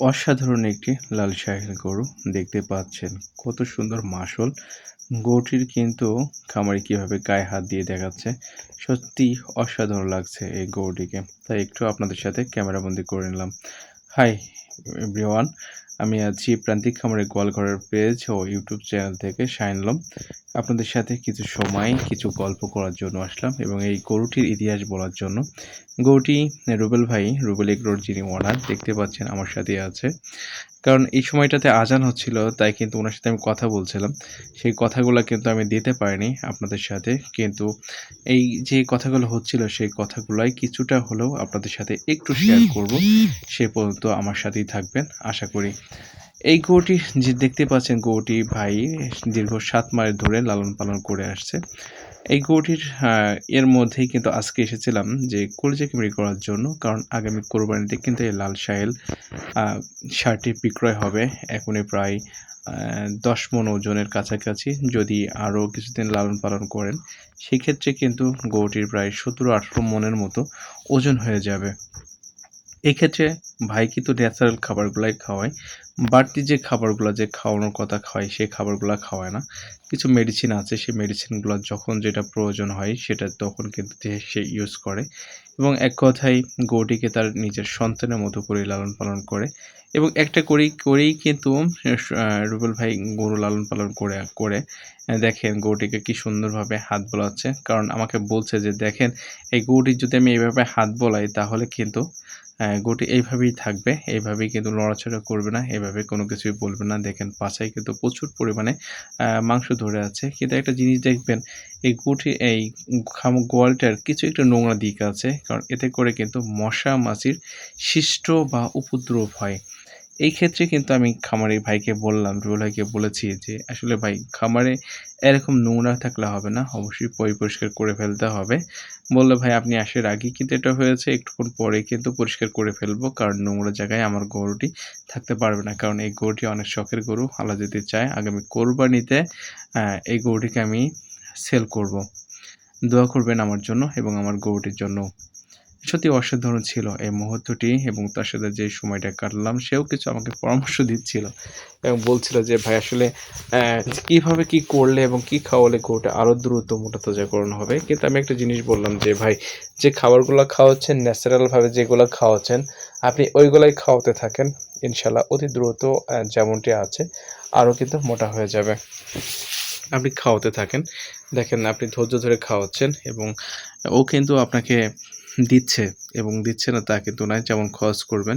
অসাধারণ একটি লাল শাহিল গরু দেখতে পাচ্ছেন। কত সুন্দর মাসল। গরুটির কিন্তু খামারি কীভাবে গায়ে হাত দিয়ে দেখাচ্ছে, সত্যি অসাধারণ লাগছে এই গরুটিকে। তাই একটু আপনাদের সাথে ক্যামেরাবন্দি করে নিলাম। হাই, এভরিওয়ান, আমি আছি প্রান্তিক খামারের গোয়ালঘরের পেজ ও ইউটিউব চ্যানেল থেকে শাইনলম আপনাদের সাথে কিছু সময়, কিছু গল্প করার জন্য আসলাম এবং এই গরুটির ইতিহাস বলার জন্য। গরুটি রুবেল ভাই, রুবেল এগ্রোর যিনি ওনার, দেখতে পাচ্ছেন আমার সাথে আছে। কারণ এই সময়টাতে আজান হচ্ছিল, তাই কিন্তু ওনার সাথে আমি কথা বলছিলাম। সেই কথাগুলো কিন্তু আমি দিতে পারিনি আপনাদের সাথে, কিন্তু এই যে কথাগুলো হচ্ছিল, সেই কথাগুলোই কিছুটা হলেও আপনাদের সাথে একটু শেয়ার করব। সে পর্যন্ত আমার সাথেই থাকবেন, আশা করি। এই গরুটি যে দেখতে পাচ্ছেন গরুটি ভাই দীর্ঘ সাত মাস ধরে লালন পালন করে আসছে। এই গরুটির এর মধ্যেই কিন্তু আজকে এসেছিলাম যে কলিজা কিমড়ি করার জন্য, কারণ আগামী কোরবানিতে কিন্তু এই লাল সাহেল সারটি বিক্রয় হবে এখনই প্রায় দশ মন ওজনের কাছাকাছি। যদি আরও কিছুদিন লালন পালন করেন, সেক্ষেত্রে কিন্তু গরুটির প্রায় সতেরো আঠেরো মনের মতো ওজন হয়ে যাবে। এক্ষেত্রে ভাই কিন্তু ন্যাচারাল খাবারগুলাই খাওয়ায়। বাড়তি যে খাবারগুলো যে খাওয়ানোর কথা খাওয়ায় সেই খাবারগুলো খাওয়ায় না। কিছু মেডিসিন আছে, সেই মেডিসিনগুলো যখন যেটা প্রয়োজন হয়, সেটা তখন কিন্তু সে ইউজ করে। এবং এক কথায় গরুটিকে তার নিজের সন্তানের মতো করে লালন পালন করে। এবং একটা করেই করেই কিন্তু রুবেল ভাই গরু লালন পালন করে করে। দেখেন গরুটিকে কি সুন্দরভাবে হাত বোলাচ্ছে। কারণ আমাকে বলছে যে, দেখেন, এই গরুটির যদি আমি এইভাবে হাত বোলাই, তাহলে কিন্তু গরুটি এইভাবেই থাকবে এইভাবেই কিন্তু নড়াচড়া করবে না, এভাবে কোনো কিছুই বলবে না। দেখেন পাছায় কিন্তু প্রচুর পরিমাণে মাংস ধরে আছে। কিন্তু একটা জিনিস দেখবেন, এই গুটি, এই খাম, গোয়ালটার কিছু একটা নোংরা দিক আছে। কারণ এতে করে কিন্তু মশা, মাছির সৃষ্ট বা উপদ্রব হয়। এই ক্ষেত্রে কিন্তু আমি খামারে ভাইকে বললাম, রুবেল ভাইকে বলেছি যে, আসলে ভাই, খামারে এরকম নোংরা থাকলে হবে না, অবশ্যই পরি পরিষ্কার করে ফেলতে হবে। বলল, ভাই, আপনি আসার আগে কিন্তু এটা হয়েছে, একটুক্ষণ পরে কিন্তু পরিষ্কার করে ফেলব, কারণ নোংরা জায়গায় আমার গরুটি থাকতে পারবে না। কারণ এই গরুটি অনেক শখের গরু, আল্লাহ যদি চায়, আগামী কোরবানিতে এই গরুটিকে আমি সেল করব। দোয়া করবেন আমার জন্য এবং আমার গরুটির জন্য সত্যি অসাধারণ ছিল এই মুহূর্তটি এবং তার সাথে যে সময়টা কাটলাম, সেও কিছু আমাকে পরামর্শ দিচ্ছিল এবং বলছিল যে, ভাই, আসলে কীভাবে কি করলে এবং কি খাওয়ালে গরুটা আরও দ্রুত মোটা তাজাকরণ হবে? কিন্তু আমি একটা জিনিস বললাম যে, ভাই, যে খাবারগুলো খাওয়াচ্ছেন, ন্যাচারালভাবে যেগুলো খাওয়াচ্ছেন, আপনি ওইগুলাই খাওয়াতে থাকেন, ইনশাল্লাহ অতি দ্রুত যেমনটি আছে আরও কিন্তু মোটা হয়ে যাবে। আপনি খাওয়াতে থাকেন। দেখেন, আপনি ধৈর্য ধরে খাওয়াচ্ছেন এবং ও কিন্তু আপনাকে দিচ্ছে এবং দিচ্ছে না তা কিন্তু নয়, যেমন খরচ করবেন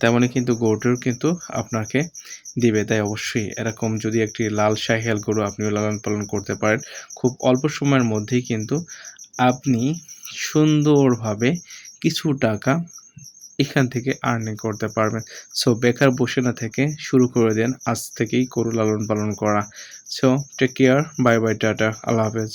তেমনই কিন্তু গরুটিও কিন্তু আপনাকে দিবে। তাই অবশ্যই এরকম যদি একটি লাল শাহিয়াল গরু আপনিও লালন পালন করতে পারেন, খুব অল্প সময়ের মধ্যেই কিন্তু আপনি সুন্দরভাবে কিছু টাকা এখান থেকে আর্নিং করতে পারবেন। সো বেকার বসে না থেকে শুরু করে দেন, আজ থেকেই গরু লালন পালন করা। So take care bye bye tata, আল্লাহ হাফেজ।